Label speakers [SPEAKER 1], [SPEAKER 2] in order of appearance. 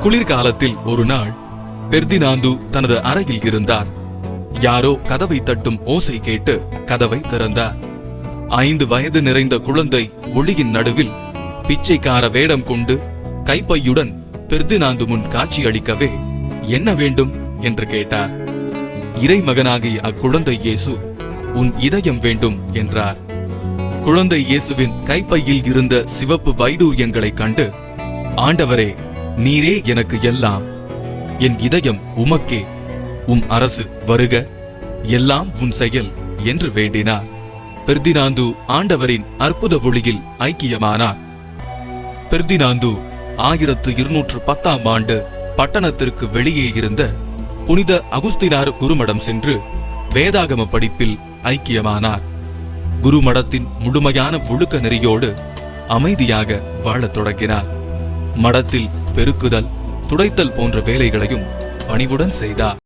[SPEAKER 1] குளிர்காலத்தில் ஒரு நாள் பெர்தினாந்து தனது அறையில் இருந்தார். யாரோ கதவை தட்டும் ஓசை கேட்டு கதவை திறந்தார். ஐந்து வயது நிறைந்த குழந்தை ஒளியின் நடுவில் பிச்சைக்கார வேடம் கொண்டு கைப்பையுடன் பெர்தினாந்து முன் காட்சியளிக்கவே என்ன வேண்டும் என்று கேட்டார். இறைமகனாகிய அக்குழந்தை இயேசு உன் இதயம் வேண்டும் என்றார். குழந்தை இயேசுவின் கைப்பையில் இருந்த சிவப்பு வைடூரியங்களைக் கண்டு ஆண்டவரே நீரே எனக்கு எல்லாம். என் இதயம் உமக்கே. உம் அரசு வருக. எல்லாம் உன் செயல் என்று வேண்டினார். பெர்தினாந்து ஆண்டவரின் அற்புத ஒளியில் ஐக்கியமானார். பெர்தினாந்து ஆயிரத்து இருநூற்று பத்தாம் ஆண்டு பட்டணத்திற்கு வெளியே இருந்த புனித அகுஸ்தினார் குருமடம் சென்று வேதாகம படிப்பில் ஐக்கியமானார். குருமடத்தின் முழுமையான ஒழுக்க நெறியோடு அமைதியாக வாழத் தொடங்கினார். மடத்தில் பெருக்குதல் துடைத்தல் போன்ற வேலைகளையும் பணிவுடன் செய்தார்.